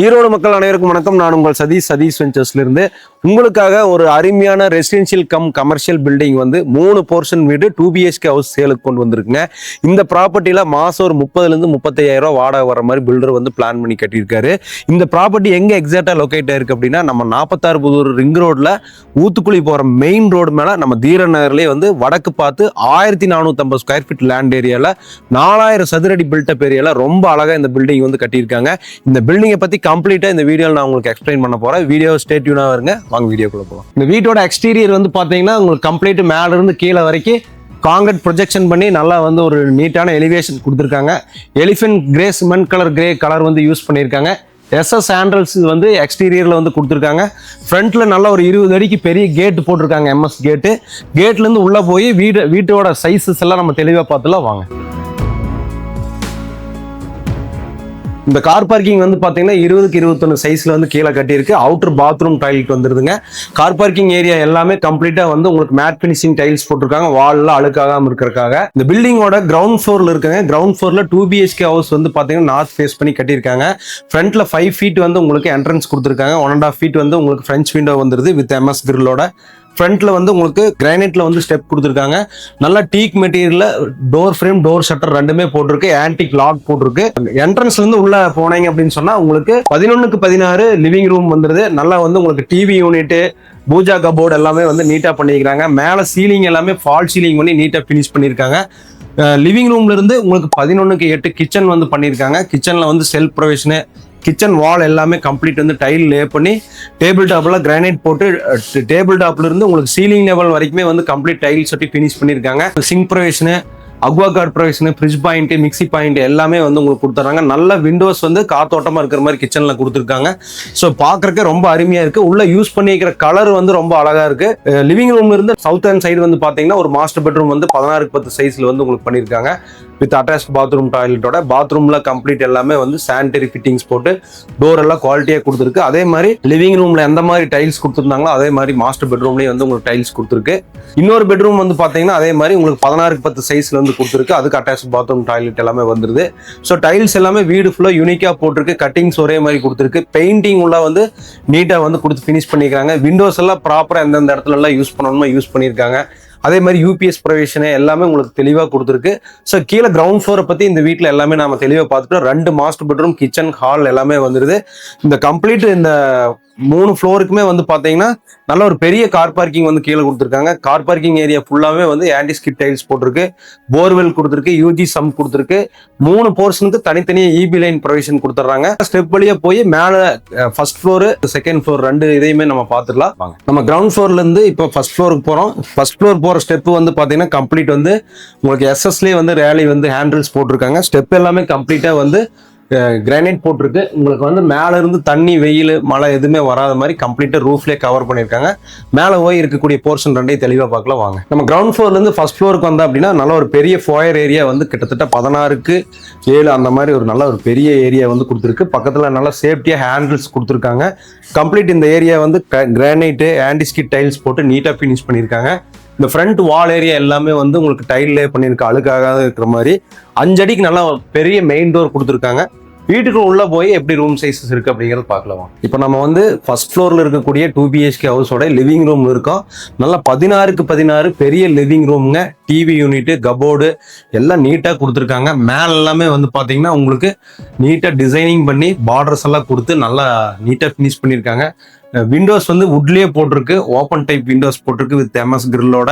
ஈரோடு மக்கள் அனைவருக்கும் வணக்கம். நான் உங்கள் சதீஷ். சதீஷ் வெஞ்சர்ஸ்ல இருந்து உங்களுக்காக ஒரு அருமையான ரெசிடென்ஷியல் கம் கமர்ஷியல் பில்டிங் வந்து மூணு போர்ஷன் வீடு டூ பிஹெச்கே ஹவுஸ் சேலுக்கு கொண்டு வந்திருக்குங்க. இந்த ப்ராப்பர்ட்டியில் மாதம் ஒரு முப்பதுலேருந்து முப்பத்தையாயிரம் ரூபா வாடகை வர மாதிரி பில்டர் வந்து பிளான் பண்ணி கட்டியிருக்காரு. இந்த ப்ராப்பர்ட்டி எங்கே எக்ஸாக்டாக லொக்கேட் ஆயிருக்கு அப்படின்னா நம்ம நாற்பத்தாறு புதூர் ரிங் ரோட்டில் ஊத்துக்குழி போகிற மெயின் ரோடு மேலே நம்ம தீரநகர்லேயே வந்து வடக்கு பார்த்து ஆயிரத்தி நானூற்றம்பது ஸ்கொயர் ஃபீட் லேண்ட் ஏரியாவில் நாலாயிரம் சதுரடி பில்டப் ஏரியாவில் ரொம்ப அழகாக இந்த பில்டிங் வந்து கட்டியிருக்காங்க. இந்த பில்டிங்கை பற்றி கம்ப்ளீட்டாக இந்த வீடியோவில் நான் உங்களுக்கு எக்ஸ்பிளைன் பண்ண போகிறேன் வீடியோ ஸ்டேட்யூனாக வருங்க வாங்க வீடியோக்குள்ள போகலாம் இந்த வீட்டோட எக்ஸ்டீரியர் வந்து பார்த்தீங்கன்னா உங்களுக்கு கம்ப்ளீட் மேலேருந்து கீழே வரைக்கும் காங்கிரட் ப்ரொஜெக்ஷன் பண்ணி நல்லா வந்து ஒரு நீட்டான எலிவேஷன் கொடுத்துருக்காங்க. Elephant grey cement colour grey colour வந்து யூஸ் பண்ணியிருக்காங்க. எஸ்எஸ் ஹேண்டல்ஸ் வந்து எக்ஸ்டீரியரில் வந்து கொடுத்துருக்காங்க. ஃப்ரண்ட்டில் நல்ல ஒரு இருபது அடிக்கு பெரிய கேட்டு போட்டிருக்காங்க எம்எஸ் கேட்டு கேட்லேருந்து உள்ளே போய் வீடு வீட்டோட சைஸஸ் எல்லாம் நம்ம தெளிவாக பார்த்துலாம் வாங்க. இந்த கார் பார்க்கிங் வந்து பார்த்தீங்கன்னா இருபதுக்கு இருபத்தொன்று சைஸில் வந்து கீழே கட்டியிருக்கு. அவுட்டர் பாத்ரூம் டைல்ட் வந்துருதுங்க. கார் பார்க்கிங் ஏரியா எல்லாமே கம்ப்ளீட்டாக வந்து உங்களுக்கு மேட் ஃபினிஷிங் டைல்ஸ் போட்டிருக்காங்க. வால்லாம் அழுக்காகாமல் இருக்கிறக்காக இந்த பில்டிங்கோட கிரவுண்ட் ஃப்ளோரில் இருக்குங்க. கிரவுண்ட் ஃப்ளோரில் டூ பிஹெச்கே ஹவுஸ் வந்து பார்த்தீங்கன்னா நார்த் ஃபேஸ் பண்ணி கட்டியிருக்காங்க. ஃப்ரண்ட்டில் ஃபைவ் ஃபீட் வந்து உங்களுக்கு என்ட்ரன்ஸ் கொடுத்துருக்காங்க. ஒன் அண்ட் ஆஃப் ஃபீட் வந்து உங்களுக்கு ஃப்ரெஞ்ச் விண்டோ வந்துருது வித் எம்எஸ் கிரில்லோட ஃப்ரண்ட்ல வந்து உங்களுக்கு கிரானைட்ல வந்து ஸ்டெப் கொடுத்துருக்காங்க. நல்லா டீக் மெட்டீரியல்ல டோர் ஃப்ரேம் டோர் ஷட்டர் ரெண்டுமே போட்டிருக்கு. ஆன்டிக் லாக் போட்டிருக்கு. என்ட்ரன்ஸ்ல இருந்து உள்ள போனீங்க அப்படின்னு சொன்னா உங்களுக்கு பதினொன்னுக்கு பதினாறு லிவிங் ரூம் வந்துருது. நல்லா வந்து உங்களுக்கு டிவி யூனிட் பூஜா கபோர்டு எல்லாமே வந்து நீட்டா பண்ணிக்கிறாங்க மேல சீலிங் எல்லாமே ஃபால் சீலிங் பண்ணி நீட்டா ஃபினிஷ் பண்ணியிருக்காங்க. லிவிங் ரூம்ல இருந்து உங்களுக்கு பதினொன்னுக்கு எட்டு கிச்சன் வந்து பண்ணியிருக்காங்க. கிச்சன்ல வந்து செல்ஃப் ப்ரொவிஷனு கிச்சன் வால் எல்லாமே கம்ப்ளீட் வந்து டைல் லே பண்ணி டேபிள் டாப்பில் கிரானைட் போட்டு டேபிள் டாப்லேருந்து உங்களுக்கு சீலிங் லெவல் வரைக்குமே வந்து கம்ப்ளீட் டைல்ஸ் ஒட்டி ஃபினிஷ் பண்ணியிருக்காங்க. Sink provision Aquaguard provision fridge point mixie point எல்லாமே வந்து உங்களுக்கு கொடுத்துட்றாங்க. நல்ல விண்டோஸ் வந்து காத்தோட்டமாக இருக்கிற மாதிரி கிச்சனில் கொடுத்துருக்காங்க. ஸோ பார்க்கறக்க ரொம்ப அருமையாக இருக்குது உள்ள யூஸ் பண்ணிக்கிற கலர் வந்து ரொம்ப அழகாக இருக்குது லிவிங் ரூம்ல இருந்து சவுத் ஹேண்ட் சைடு வந்து பார்த்தீங்கன்னா ஒரு மாஸ்டர் பெட்ரூம் வந்து பதினாறுக்கு பத்து சைஸில் வந்து உங்களுக்கு பண்ணியிருக்காங்க வித் அட்டாச் பாத்ரூம் டாய்லெட்டோட பாத்ரூமில் கம்ப்ளீட் எல்லாமே வந்து சானிட்டரி ஃபிட்டிங்ஸ் போட்டு டோர் எல்லாம் குவாலிட்டியாக கொடுத்துருக்கு. அதே மாதிரி லிவிங் ரூமில் எந்த மாதிரி டைல்ஸ் கொடுத்துருந்தாங்களோ அதே மாதிரி மாஸ்டர் பெட்ரூம்லேயும் வந்து உங்களுக்கு டைல்ஸ் கொடுத்துருக்கு. இன்னொரு பெட்ரூம் வந்து பார்த்தீங்கன்னா அதே மாதிரி உங்களுக்கு பதினாறுக்கு பத்து சைஸில் வந்து கொடுத்துருக்கு. அதுக்கு அட்டாச் பாத்ரூம் டாய்லெட் எல்லாமே வந்துருது. ஸோ டைல்ஸ் எல்லாமே வீடு ஃபுல்லாக யூனிக்காக போட்டிருக்கு. கட்டிங்ஸ் ஒரே மாதிரி கொடுத்துருக்கு. பெயிண்டிங் உள்ள வந்து நீட்டாக வந்து கொடுத்து ஃபினிஷ் பண்ணியிருக்காங்க விண்டோஸ் எல்லாம் ப்ராப்பராக எந்தெந்த இடத்துல எல்லாம் யூஸ் பண்ணணுமோ யூஸ் பண்ணியிருக்காங்க. அதே மாதிரி யூபிஎஸ் ப்ரொவிஷனு எல்லாமே உங்களுக்கு தெளிவாக கொடுத்துருக்கு. ஸோ கீழே கிரவுண்ட் ஃப்ளோரை பற்றி இந்த வீட்டில் எல்லாமே நம்ம தெளிவாக பார்த்துட்டோம். ரெண்டு மாஸ்டர் பெட்ரூம் கிச்சன் ஹால் எல்லாமே வந்துருது. இந்த கம்ப்ளீட் இந்த மூணு ஃப்ளோருக்குமே வந்து பார்த்தீங்கன்னா நல்ல ஒரு பெரிய கார் பார்க்கிங் வந்து கீழே கொடுத்துருக்காங்க. கார் பார்க்கிங் ஏரியா ஃபுல்லாகவே வந்து ஆன்டி ஸ்கிட் டைல்ஸ் போட்டிருக்கு. போர்வெல் கொடுத்துருக்கு யூஜி சம் கொடுத்துருக்கு. மூணு போர்ஷனுக்கு தனித்தனியாக இபி லைன் ப்ரொவிஷன் கொடுத்துட்றாங்க. ஸ்டெப் வழியா போய் மேலே ஃபர்ஸ்ட் ஃப்ளோர் செகண்ட் ஃப்ளோர் ரெண்டு இதையுமே நம்ம பார்த்துக்கலாம் வாங்க. நம்ம கிரவுண்ட் ஃப்ளோர்ல இருந்து இப்போ ஃபர்ஸ்ட் ஃப்ளோருக்கு போகிறோம் ஃபர்ஸ்ட் ஃப்ளோர் போகிற ஸ்டெப் வந்து பார்த்தீங்கன்னா கம்ப்ளீட் வந்து உங்களுக்கு எஸ்எஸ்லேயே வந்து ரேலி வந்து ஹேண்டில்ஸ் போட்டிருக்காங்க. ஸ்டெப் எல்லாமே கம்ப்ளீட்டாக வந்து கிரானைட் போட்டிருக்கு. உங்களுக்கு வந்து மேலே இருந்து தண்ணி வெயில் மழை எதுவுமே வராத மாதிரி கம்ப்ளீட்டாக ரூஃப்லேயே கவர் பண்ணியிருக்காங்க. மேலே போய் இருக்கக்கூடிய போர்ஷன் ரெண்டையும் தெளிவாக பார்க்கலாம். வாங்க. நம்ம கிரவுண்ட் ஃப்ளோர்லேருந்து ஃபஸ்ட் ஃப்ளோருக்கு வந்தோம் அப்படின்னா நல்ல ஒரு பெரிய ஃபோயர் ஏரியா வந்து கிட்டத்தட்ட பதினாறுக்கு ஏழு அந்த மாதிரி ஒரு நல்ல ஒரு பெரிய ஏரியா வந்து கொடுத்துருக்கு. பக்கத்தில் நல்லா சேஃப்டியாக ஹேண்டில்ஸ் கொடுத்துருக்காங்க. கம்ப்ளீட் இந்த ஏரியா வந்து கிரானைட்டு ஆன்டிஸ்கிட் டைல்ஸ் போட்டு நீட்டாக ஃபினிஷ் பண்ணியிருக்காங்க. இந்த ஃப்ரண்ட் வால் ஏரியா எல்லாமே வந்து உங்களுக்கு டைல்லே பண்ணியிருக்க அழுக்காக இருக்கிற மாதிரி அஞ்சடிக்கு நல்லா பெரிய மெயின் டோர் கொடுத்துருக்காங்க. வீட்டுக்கு உள்ள போய் எப்படி ரூம் சைஸஸ் இருக்கு அப்படிங்கறது பார்க்கலாம்? இப்போ நம்ம வந்து ஃபர்ஸ்ட் ஃப்ளோர்ல இருக்கக்கூடிய டூ பிஹெச்கே ஹவுஸோட லிவிங் ரூம் இருக்கோம் நல்லா பதினாறுக்கு பதினாறு பெரிய லிவிங் ரூம்ங்க டிவி யூனிட் கபோர்டு எல்லாம் நீட்டாக கொடுத்துருக்காங்க. மேல எல்லாமே வந்து பார்த்தீங்கன்னா உங்களுக்கு நீட்டாக டிசைனிங் பண்ணி பார்டர்ஸ் எல்லாம் கொடுத்து நல்லா நீட்டாக ஃபினிஷ் பண்ணியிருக்காங்க. விண்டோஸ் வந்து உட்லேயே போட்டிருக்கு. ஓப்பன் டைப் விண்டோஸ் போட்டிருக்கு வித் எம்எஸ் கிரில்லோட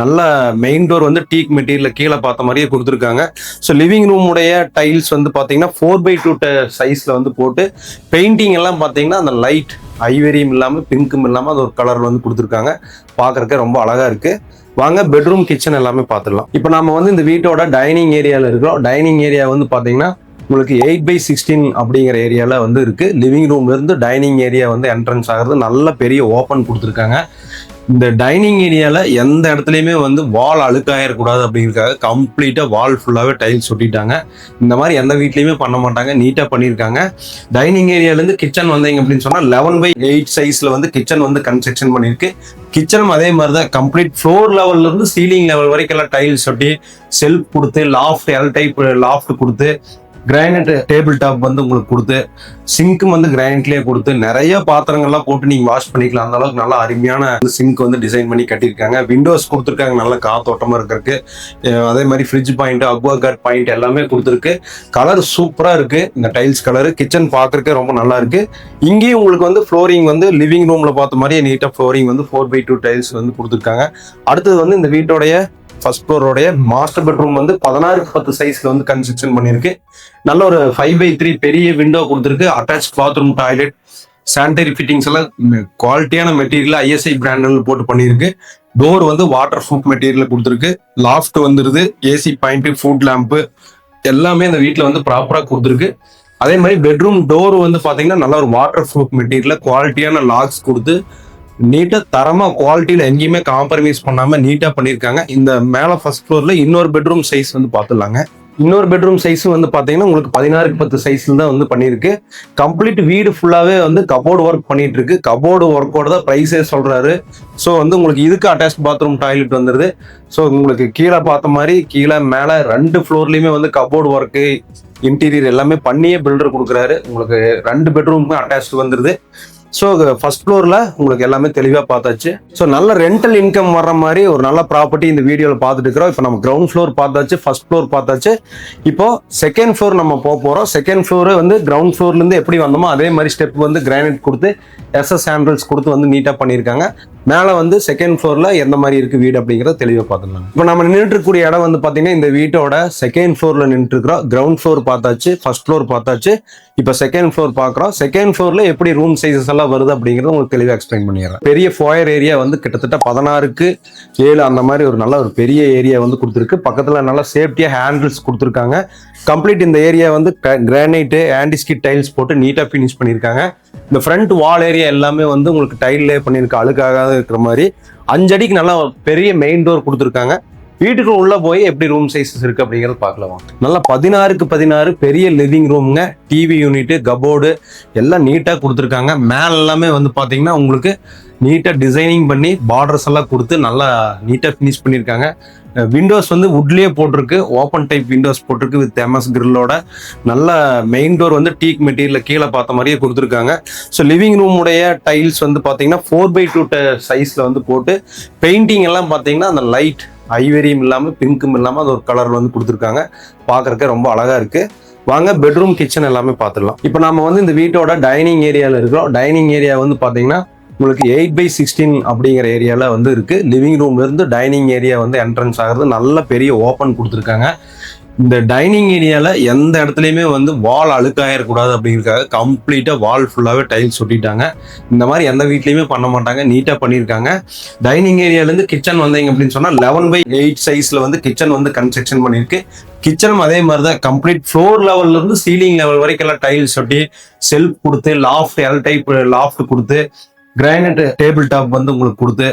நல்ல மெயின் டோர் வந்து டீக் மெட்டீரியல் கீழே பார்த்த மாதிரியே கொடுத்துருக்காங்க. ஸோ லிவிங் ரூமுடைய டைல்ஸ் வந்து பார்த்தீங்கன்னா ஃபோர் பை டூ சைஸில் வந்து போட்டு பெயிண்டிங் எல்லாம் பார்த்தீங்கன்னா அந்த லைட் ஐவரியும் இல்லாமல் பிங்க்கும் இல்லாமல் அது ஒரு கலரில் வந்து கொடுத்துருக்காங்க. பார்க்குறக்க ரொம்ப அழகாக இருக்குது வாங்க பெட்ரூம் கிச்சன் எல்லாமே பார்த்துடலாம். இப்போ நம்ம வந்து இந்த வீட்டோட டைனிங் ஏரியாவில் இருக்கிறோம். டைனிங் ஏரியா வந்து பார்த்தீங்கன்னா உங்களுக்கு எயிட் பை சிக்ஸ்டீன் அப்படிங்கிற ஏரியாவில் வந்து இருக்குது லிவிங் ரூம்லேருந்து டைனிங் ஏரியா வந்து என்ட்ரன்ஸ் ஆகிறது நல்ல பெரிய ஓப்பன் கொடுத்துருக்காங்க. இந்த டைனிங் ஏரியாவில் எந்த இடத்துலையுமே வந்து வால் அழுக்காயிடக்கூடாது அப்படிங்கிறதுக்காக கம்ப்ளீட்டாக வால் ஃபுல்லாகவே டைல்ஸ் ஒட்டிட்டாங்க. இந்த மாதிரி எந்த வீட்லேயுமே பண்ண மாட்டாங்க நீட்டாக பண்ணியிருக்காங்க. டைனிங் ஏரியாலேருந்து கிச்சன் வந்தீங்க அப்படின்னு சொன்னால் லெவன் பை எயிட் சைஸில் வந்து கிச்சன் வந்து கன்ஸ்ட்ரக்ஷன் பண்ணியிருக்கு. கிச்சனும் அதே மாதிரி தான் கம்ப்ளீட் ஃப்ளோர் லெவல்லேருந்து சீலிங் லெவல் வரைக்கும் எல்லாம் டைல்ஸ் ஒட்டி செல்ஃப் கொடுத்து லாஃப்ட் எல் டைப் லாஃப்ட் கொடுத்து கிரானைட் டேபிள் டாப் வந்து உங்களுக்கு கொடுத்து சிங்க்கும் வந்து கிரானைட்லேயே கொடுத்து நிறைய பாத்திரங்கள்லாம் போட்டு நீங்க வாஷ் பண்ணிக்கலாம். அந்த அளவுக்கு நல்லா அருமையான சிங்க் வந்து டிசைன் பண்ணி கட்டியிருக்காங்க. விண்டோஸ் கொடுத்துருக்காங்க நல்ல காத்தோட்டமா இருக்கிறதுக்கு. அதே மாதிரி fridge point Aqua card point எல்லாமே கொடுத்துருக்கு. கலர் சூப்பரா இருக்கு. இந்த டைல்ஸ் கலர் கிச்சன் பார்க்கறதுக்கு ரொம்ப நல்லா இருக்கு. இங்கேயும் உங்களுக்கு வந்து ஃப்ளோரிங் வந்து லிவிங் ரூம்ல பார்த்த மாதிரியே நீட்டா ஃப்ளோரிங் வந்து ஃபோர் பை டூ டைல்ஸ் வந்து கொடுத்துருக்காங்க. அடுத்தது வந்து இந்த வீட்டோடைய ஃபர்ஸ்ட் ஃப்ளோரோடைய மாஸ்டர் பெட்ரூம் வந்து பதினாறுக்கு பத்து சைஸ்ல வந்து கன்ஸ்ட்ரக்ஷன் பண்ணியிருக்கு. நல்ல ஒரு ஃபைவ் பை த்ரீ பெரிய விண்டோ கொடுத்துருக்கு. Attach bathroom toilet sanitary fittings எல்லாம் குவாலிட்டியான மெட்டீரியல் ஐஎஸ்ஐ பிராண்டில் போட்டு பண்ணியிருக்கு. டோர் வந்து வாட்டர் ப்ரூஃப் மெட்டீரியல் கொடுத்துருக்கு. லாஃப்ட் வந்துருது. ஏசி பாயிண்ட் ஃபுட் லேம்ப்பு எல்லாமே அந்த வீட்டில் வந்து ப்ராப்பராக கொடுத்துருக்கு. அதே மாதிரி பெட்ரூம் டோர் வந்து பார்த்தீங்கன்னா நல்ல ஒரு வாட்டர் ப்ரூஃப் மெட்டீரியல் குவாலிட்டியான லாக்ஸ் கொடுத்து நீட்டாக தரமாக குவாலிட்டியில் எங்கேயுமே காம்ப்ரமைஸ் பண்ணாமல் நீட்டாக பண்ணியிருக்காங்க. இந்த மேலே ஃபர்ஸ்ட் ஃப்ளோரில் இன்னொரு பெட்ரூம் சைஸ் வந்து பார்த்துடலாங்க. இன்னொரு பெட்ரூம் சைஸ் வந்து பார்த்தீங்கன்னா உங்களுக்கு பதினாறுக்கு பத்து சைஸ்ல தான் வந்து பண்ணியிருக்கு. கம்ப்ளீட் வீடு ஃபுல்லாகவே வந்து கபோர்டு ஒர்க் பண்ணிட்டு இருக்கு கபோர்டு ஒர்க்கோட தான் ப்ரைஸே சொல்றாரு. ஸோ வந்து உங்களுக்கு இதுக்கு அட்டாச் பாத்ரூம் டாய்லெட் வந்துருது. ஸோ உங்களுக்கு கீழே பார்த்த மாதிரி கீழே மேலே ரெண்டு ஃப்ளோர்லையுமே வந்து கபோர்டு ஒர்க்கு இன்டீரியர் எல்லாமே பண்ணியே பில்டர் கொடுக்குறாரு. உங்களுக்கு ரெண்டு பெட்ரூமுக்கும் அட்டாச் வந்துருது. ஸோ ஃபர்ஸ்ட் ஃப்ளோரில் உங்களுக்கு எல்லாமே தெளிவாக பார்த்தாச்சு. ஸோ நல்ல ரெண்டல் இன்கம் வர்ற மாதிரி ஒரு நல்ல ப்ராப்பர்ட்டி இந்த வீடியோவில் பார்த்துட்டு இருக்கிறோம். இப்போ நம்ம கிரவுண்ட் ஃப்ளோர் பார்த்தாச்சு ஃபர்ஸ்ட் ஃப்ளோர் பார்த்தாச்சு. இப்போ செகண்ட் ஃப்ளோர் நம்ம போக போகிறோம் செகண்ட் ஃப்ளோர் வந்து கிரவுண்ட் ஃப்ளோர்லேருந்து எப்படி வந்தோமோ அதே மாதிரி ஸ்டெப் வந்து கிரானைட் கொடுத்து எஸ்எஸ் ஹேண்டில்ஸ் கொடுத்து வந்து நீட்டாக பண்ணியிருக்காங்க. மேலே வந்து செகண்ட் ஃப்ளோரில் எந்த மாதிரி இருக்குது வீடு அப்படிங்கிறத தெளிவாக பார்த்துக்கலாம். இப்போ நம்ம நின்றுக்கூடிய இடம் வந்து பார்த்தீங்கன்னா இந்த வீட்டோட செகண்ட் ஃப்ளோரில் நின்றுருக்குறோம் கிரவுண்ட் ஃப்ளோர் பார்த்தாச்சு ஃபர்ஸ்ட் ஃப்ளோர் பார்த்தாச்சு. இப்போ செகண்ட் ஃப்ளோர் பார்க்குறோம். செகண்ட் ஃப்ளோரில் எப்படி ரூம் சைஸஸ் எல்லாம் வருது அப்படிங்கிறத உங்களுக்கு தெளிவாக எக்ஸ்பிளைன் பண்ணிடுறேன். பெரிய ஃபோயர் ஏரியா வந்து கிட்டத்தட்ட பதினாறுக்கு ஏழு அந்த மாதிரி ஒரு நல்ல ஒரு பெரிய ஏரியா வந்து கொடுத்துருக்கு. பக்கத்தில் நல்லா சேஃப்டியாக ஹேண்டில்ஸ் கொடுத்துருக்காங்க. கம்ப்ளீட் இந்த ஏரியா வந்து கிரானைட்டு ஆன்டிஸ்கிட் டைல்ஸ் போட்டு நீட்டாக ஃபினிஷ் பண்ணியிருக்காங்க. இந்த ஃப்ரண்ட் வால் ஏரியா எல்லாமே வந்து உங்களுக்கு டைல்லே பண்ணியிருக்க அழுக்காக இருக்கிற மாதிரி அஞ்சடிக்கு நல்லா பெரிய மெயின் டோர் கொடுத்துருக்காங்க. வீட்டுக்கு உள்ள போய் எப்படி ரூம் சைஸஸ் இருக்கு அப்படிங்கறது பார்க்கலாம்? நல்லா பதினாறுக்கு பதினாறு பெரிய லிவிங் ரூம்ங்க டிவி யூனிட் கபோர்டு எல்லாம் நீட்டாக கொடுத்துருக்காங்க. மேல எல்லாமே வந்து பார்த்தீங்கன்னா உங்களுக்கு நீட்டாக டிசைனிங் பண்ணி பார்டர்ஸ் எல்லாம் கொடுத்து நல்லா நீட்டாக ஃபினிஷ் பண்ணியிருக்காங்க. விண்டோஸ் வந்து வுட்லேயே போட்டிருக்கு. ஓப்பன் டைப் விண்டோஸ் போட்டிருக்கு வித் எம்எஸ் கிரில்லோட நல்ல மெயின் டோர் வந்து டீக் மெட்டீரியல் கீழே பார்த்த மாதிரியே கொடுத்துருக்காங்க. ஸோ லிவிங் ரூமுடைய டைல்ஸ் வந்து பார்த்தீங்கன்னா ஃபோர் பை டூ சைஸில் வந்து போட்டு பெயிண்டிங் எல்லாம் பார்த்தீங்கன்னா அந்த லைட் ஐவரியும் இல்லாமல் பிங்க்கும் இல்லாமல் அது ஒரு கலரில் வந்து கொடுத்துருக்காங்க. பார்க்குறக்க ரொம்ப அழகாக இருக்குது வாங்க பெட்ரூம் கிச்சன் எல்லாமே பார்த்துடலாம். இப்போ நம்ம வந்து இந்த வீட்டோட டைனிங் ஏரியாவில் இருக்கிறோம். டைனிங் ஏரியா வந்து பார்த்தீங்கன்னா உங்களுக்கு எயிட் பை சிக்ஸ்டீன் அப்படிங்கிற ஏரியாவில் வந்து இருக்குது லிவிங் ரூம்லேருந்து டைனிங் ஏரியா வந்து என்ட்ரன்ஸ் ஆகிறது. நல்ல பெரிய ஓப்பன் கொடுத்துருக்காங்க. இந்த டைனிங் ஏரியாவில் எந்த இடத்துலையுமே வந்து வால் அழுக்காயிடக்கூடாது அப்படிங்கிறதுக்காக கம்ப்ளீட்டாக வால் ஃபுல்லாகவே டைல்ஸ் ஒட்டிட்டாங்க. இந்த மாதிரி எந்த வீட்லேயுமே பண்ண மாட்டாங்க. நீட்டாக பண்ணியிருக்காங்க. டைனிங் ஏரியாலேருந்து கிச்சன் வந்தீங்க அப்படின்னு சொன்னால் லெவன் பை எயிட் சைஸில் வந்து கிச்சன் வந்து கன்ஸ்ட்ரக்ஷன் பண்ணியிருக்கு. கிச்சனும் அதே மாதிரி தான் கம்ப்ளீட் ஃப்ளோர் லெவல்லேருந்து சீலிங் லெவல் வரைக்கும் எல்லாம் டைல்ஸ் ஒட்டி செல்ஃப் கொடுத்து லாஃப்ட் எல் டைப் லாஃப்ட் கொடுத்து கிரானைட் டேபிள் டாப் வந்து உங்களுக்கு கொடுத்து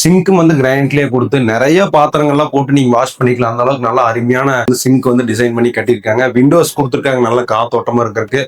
சிங்க்கும் வந்து கிரானைட்லேயே கொடுத்து நிறைய பாத்திரங்கள்லாம் போட்டு நீங்க வாஷ் பண்ணிக்கலாம். அந்த அளவுக்கு நல்லா அருமையான சிங்க் வந்து டிசைன் பண்ணி கட்டியிருக்காங்க. விண்டோஸ் கொடுத்துருக்காங்க நல்ல காத்தோட்டமா இருக்கிறதுக்கு.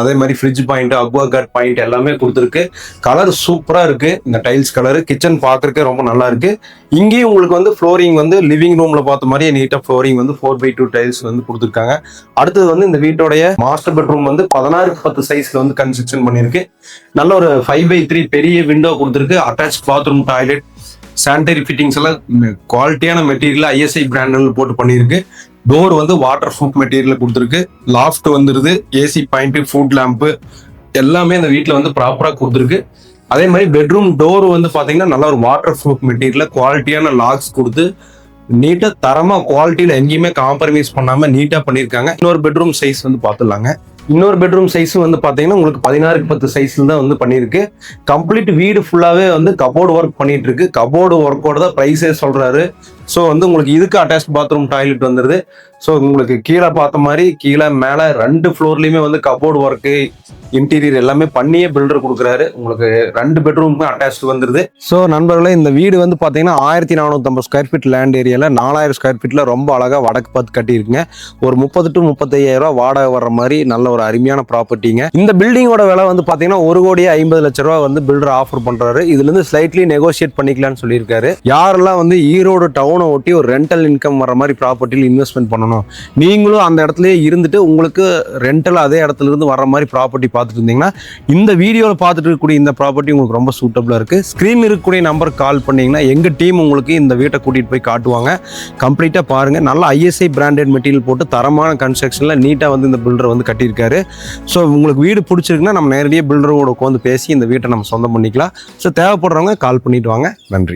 அதே மாதிரி fridge point Aqua card point எல்லாமே கொடுத்துருக்கு. கலர் சூப்பரா இருக்கு. இந்த டைல்ஸ் கலர் கிச்சன் பார்க்குறக்கே ரொம்ப நல்லா இருக்கு. இங்கேயும் உங்களுக்கு வந்து ஃப்ளோரிங் வந்து லிவிங் ரூம்ல பார்த்த மாதிரியே நீட்டா ஃப்ளோரிங் வந்து ஃபோர் பை டூ டைல்ஸ் வந்து கொடுத்துருக்காங்க. அடுத்தது வந்து இந்த வீட்டோடைய மாஸ்டர் பெட்ரூம் வந்து பதினாறுக்கு பத்து சைஸ்ல வந்து கன்ஸ்ட்ரக்ஷன் பண்ணியிருக்கு. நல்ல ஒரு ஃபைவ் பை த்ரீ பெரிய விண்டோ கொடுத்துருக்கு. Attach bathroom toilet sanitary fittings எல்லாம் குவாலிட்டியான மெட்டீரியல் ஐஎஸ்ஐ பிராண்டில் போட்டு பண்ணியிருக்கு. டோர் வந்து வாட்டர் ப்ரூஃப் மெட்டீரியல் கொடுத்துருக்கு. லாஃப்ட் வந்துருது. ஏசி பாயிண்ட் ஃபுட் லேம்ப்பு எல்லாமே அந்த வீட்டில் வந்து ப்ராப்பராக கொடுத்துருக்கு. அதே மாதிரி பெட்ரூம் டோர் வந்து பார்த்தீங்கன்னா நல்ல ஒரு வாட்டர் ப்ரூஃப் மெட்டீரியல் குவாலிட்டியான லாக்ஸ் கொடுத்து நீட்டாக தரமாக குவாலிட்டியில் எங்கேயுமே காம்ப்ரமைஸ் பண்ணாமல் நீட்டாக பண்ணியிருக்காங்க. இன்னொரு பெட்ரூம் சைஸ் வந்து பார்த்துடலாங்க இன்னொரு பெட்ரூம் சைஸ் வந்து பார்த்தீங்கன்னா உங்களுக்கு பதினாறுக்கு பத்து சைஸ்ல தான் வந்து பண்ணியிருக்கு. கம்ப்ளீட் வீடு ஃபுல்லாகவே வந்து கபோர்டு ஒர்க் பண்ணிட்டு இருக்கு. கபோர்டு ஒர்க்கோட தான் ப்ரைஸே சொல்றாரு. ஸோ வந்து உங்களுக்கு இதுக்கு அட்டாச் பாத்ரூம் டாய்லெட் வந்துருது. ஸோ உங்களுக்கு கீழே பார்த்த மாதிரி கீழே மேலே ரெண்டு ஃப்ளோர்லையுமே வந்து கபோர்டு ஒர்க்கு இன்டீரியர் எல்லாமே பண்ணியே பில்டர் கொடுக்குறாரு. உங்களுக்கு ரெண்டு பெட்ரூமுக்கும் அட்டாச் வந்துருது. ஸோ நண்பர்களே இந்த வீடு வந்து பார்த்தீங்கன்னா ஆயிரத்தி நானூற்றம்பது ஸ்கொயர் ஃபீட் லேண்ட் ஏரியாவில் நாலாயிரம் ஸ்கொயர் ஃபீட்டில் ரொம்ப அழகாக வடக்கு பார்த்து கட்டியிருக்குங்க. ஒரு முப்பது டு முப்பத்தையாயிரம் ரூபா வாடகை வர்ற மாதிரி நல்ல ஒரு அருமையான ப்ராப்பர்ட்டிங்க இந்த பில்டிங்கோட விலை வந்து பார்த்தீங்கன்னா ஒரு கோடியே ஐம்பது லட்ச ரூபா வந்து பில்டர் ஆஃபர் பண்ணுறாரு இதுலேருந்து ஸ்லைட்லி நெகோஷியேட் பண்ணிக்கலாம்னு சொல்லியிருக்காரு. யாரெல்லாம் வந்து ஈரோடு டவுன் லோனை ஒட்டி ஒரு ரெண்டல் இன்கம் வர மாதிரி ப்ராப்பர்ட்டியில் இன்வெஸ்ட்மெண்ட் பண்ணணும். நீங்களும் அந்த இடத்துலயே இருந்துட்டு உங்களுக்கு ரெண்டல் அதே இடத்துல இருந்து வர மாதிரி ப்ராப்பர்ட்டி பார்த்துட்டு இருந்தீங்கன்னா இந்த வீடியோவில் பார்த்துட்டு இருக்கக்கூடிய இந்த ப்ராப்பர்ட்டி உங்களுக்கு ரொம்ப சூட்டபுளாக இருக்குது ஸ்க்ரீன் இருக்கக்கூடிய நம்பருக்கு கால் பண்ணீங்கன்னா எங்கள் டீம் உங்களுக்கு இந்த வீட்டை கூட்டிகிட்டு போய் காட்டுவாங்க. கம்ப்ளீட்டாக பாருங்கள் நல்லா ஐஎஸ்ஐ பிராண்டட் மெட்டீரியல் போட்டு தரமான கன்ஸ்ட்ரக்ஷனில் நீட்டாக வந்து இந்த பில்டர் வந்து கட்டியிருக்காரு. ஸோ உங்களுக்கு வீடு பிடிச்சிருக்குன்னா நம்ம நேரடியாக பில்டரோட உட்காந்து பேசி இந்த வீட்டை நம்ம சொந்தம் பண்ணிக்கலாம். ஸோ தேவைப்படுறவங்க கால் பண்ணிட்டு வாங்க. நன்றி.